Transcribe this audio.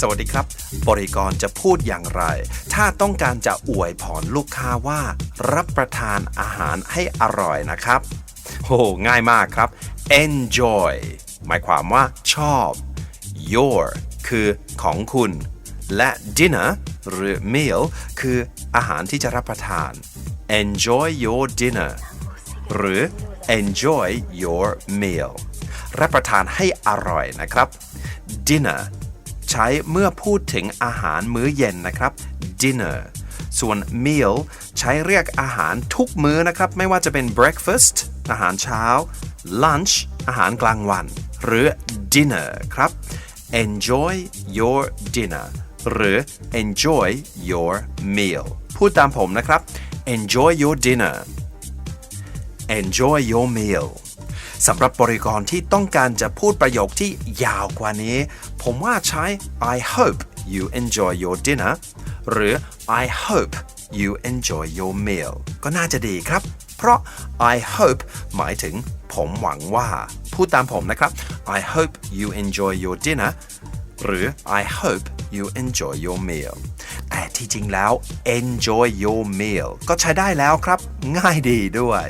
สวัสดีครับ บริกรจะพูดอย่างไร ถ้าต้องการจะอวยพรลูกค้าว่า รับประทานอาหารให้อร่อยนะครับโอ้ง่ายมากครับ enjoy หมายความว่าชอบ your คือของคุณ และ dinner หรือ meal คืออาหารที่จะรับประทาน enjoy your dinner หรือ enjoy your meal รับประทานให้อร่อยนะครับ dinner ใช้เมื่อพูดถึงอาหารมื้อเย็นนะครับ dinner ส่วน meal ใช้เรียกอาหารทุกมื้อนะครับ ไม่ว่าจะเป็น breakfast อาหารเช้า lunch อาหารกลางวัน หรือ dinner ครับ enjoy your dinner หรือ enjoy your meal พูดตามผมนะครับ enjoy your dinner enjoy your meal สำหรับบริกรที่ต้องการจะพูดประโยคที่ยาวกว่านี้ ผมว่าใช้ I hope you enjoy your dinner หรือ I hope you enjoy your meal ก็น่าจะดีครับ เพราะ I hope หมายถึงผมหวังว่า พูดตามผมนะครับ I hope you enjoy your dinner หรือ I hope you enjoy your meal แต่ที่จริงแล้ว enjoy your meal ก็ใช้ได้แล้วครับ ง่ายดีด้วย